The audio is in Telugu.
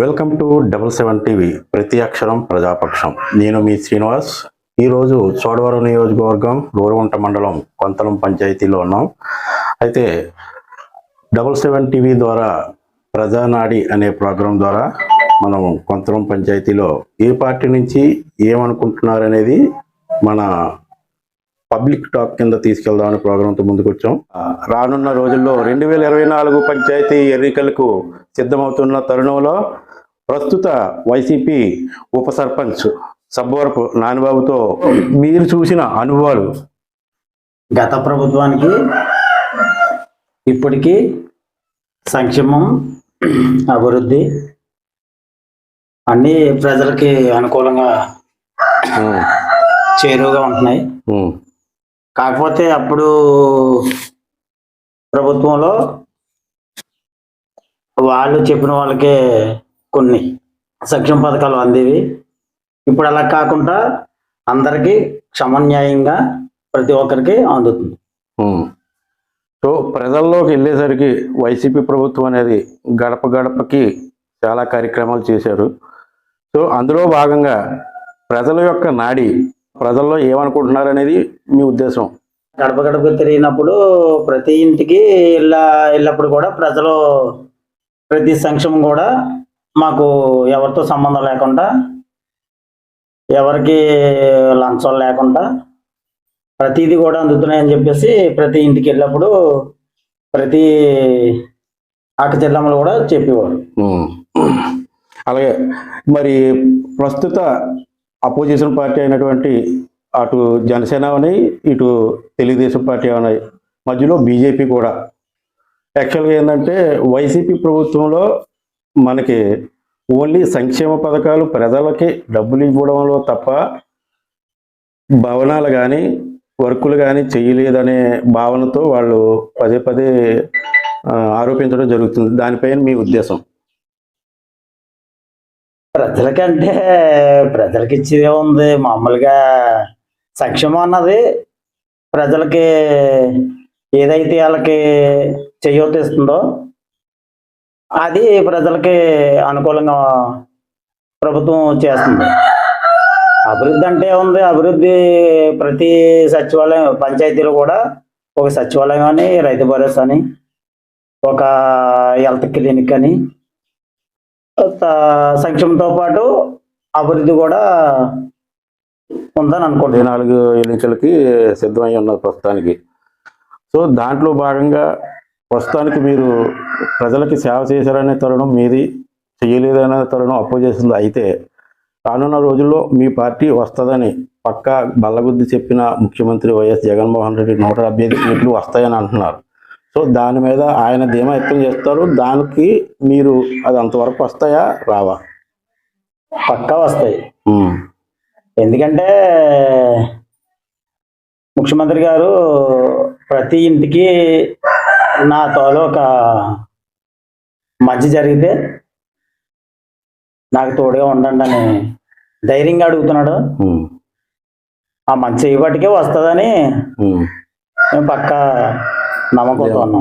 Welcome to double seven TV ప్రతి అక్షరం ప్రజాపక్షం. నేను మీ శ్రీనివాస్. ఈరోజు చోడవరం నియోజకవర్గం రూరగుంట మండలం కొంతలం పంచాయతీలో ఉన్నాం. అయితే డబల్ సెవెన్ టీవీ ద్వారా ప్రజానాడి అనే ప్రోగ్రాం ద్వారా మనం కొంతలం పంచాయతీలో ఏ పార్టీ నుంచి ఏమనుకుంటున్నారనేది మన పబ్లిక్ టాక్ కింద తీసుకెళ్దామని ప్రోగ్రాంతో ముందుకు వచ్చాం ఆ, రానున్న రోజుల్లో రెండు వేల ఇరవై నాలుగు పంచాయతీ ఎన్నికలకు సిద్ధమవుతున్న తరుణంలో ప్రస్తుత వైసీపీ ఉప సర్పంచ్ సబ్బవరపు నానిబాబుతో మీరు చూసిన అనుభవాలు? గత ప్రభుత్వానికి ఇప్పటికీ సంక్షేమం అభివృద్ధి అన్ని ప్రజలకి అనుకూలంగా చేరువగా ఉంటున్నాయి. కాకపోతే అప్పుడు ప్రభుత్వంలో వాళ్ళు చెప్పిన వాళ్ళకే కొన్ని సక్షేమ పథకాలు అందేవి. ఇప్పుడు అలా కాకుండా అందరికీ సమన్యాయంగా ప్రతి ఒక్కరికి అందుతుంది. సో ప్రజల్లోకి వెళ్ళేసరికి వైసీపీ ప్రభుత్వం అనేది గడప గడపకి చాలా కార్యక్రమాలు చేశారు. సో అందులో భాగంగా ప్రజల యొక్క నాడి ప్రజల్లో ఏమనుకుంటున్నారు అనేది మీ ఉద్దేశం గడప గడప తిరిగినప్పుడు ప్రతి ఇంటికి వెళ్ళ వెళ్ళినప్పుడు కూడా ప్రజలు ప్రతి సంక్షేమం కూడా మాకు ఎవరితో సంబంధం లేకుండా ఎవరికి లంచం లేకుండా ప్రతిదీ కూడా అందుతున్నాయని చెప్పేసి ప్రతి ఇంటికి వెళ్ళినప్పుడు ప్రతి అక్క చెల్లెమ్మలు కూడా చెప్పేవారు. అలాగే మరి ప్రస్తుత అపోజిషన్ పార్టీ అయినటువంటి అటు జనసేన ఉన్నాయి ఇటు తెలుగుదేశం పార్టీ ఉన్నాయి. మధ్యలో బీజేపీ కూడా. యాక్చువల్గా ఏంటంటే వైసీపీ ప్రభుత్వంలో మనకి ఓన్లీ సంక్షేమ పథకాలు ప్రజలకి డబ్బులు ఇవ్వడంలో తప్ప భవనాలు కానీ వర్కులు కానీ చేయలేదనే భావనతో వాళ్ళు పదే పదే ఆరోపించడం జరుగుతుంది. దానిపైన మీ ఉద్దేశం? ప్రజలకంటే ప్రజలకి ఇచ్చేదే ఉంది. మామూలుగా సంక్షేమం అన్నది ప్రజలకి ఏదైతే వాళ్ళకి చేయొద్దు అది ప్రజలకి అనుకూలంగా ప్రభుత్వం చేస్తుంది. అభివృద్ధి అంటే ఉంది. అభివృద్ధి ప్రతి సచివాలయం పంచాయతీలో కూడా ఒక సచివాలయం అని రైతు భరోసా అని ఒక హెల్త్ క్లినిక్ అని సంక్షేమంతో పాటు అభివృద్ధి కూడా ఉందని ఇరవై నాలుగు ఎన్నికలకి సిద్ధమై ఉన్నది ప్రస్తుతానికి. సో దాంట్లో భాగంగా ప్రస్తుతానికి మీరు ప్రజలకి సేవ చేశారనే తరుణం మీది చేయలేదనే తరుణం అప్పు చేసింది అయితే రానున్న రోజుల్లో మీ పార్టీ వస్తుందని పక్కా బల్లగుద్ది చెప్పిన ముఖ్యమంత్రి వైఎస్ జగన్మోహన్ రెడ్డి నూట డెబ్బై ఐదు సీట్లు వస్తాయని అంటున్నారు. సో దాని మీద ఆయన ధీమా వ్యక్తం చేస్తారు. దానికి మీరు అది అంతవరకు వస్తాయా? రావా. పక్కా వస్తాయి. ఎందుకంటే ముఖ్యమంత్రి గారు ప్రతి ఇంటికి నా తోలు ఒక మంచి జరిగితే నాకు తోడుగా ఉండండి అని ధైర్యంగా అడుగుతున్నాడు. ఆ మంచి చేయబట్టికే వస్తుందని. మేము. పక్కా నమ్మకంతో ఉన్నాం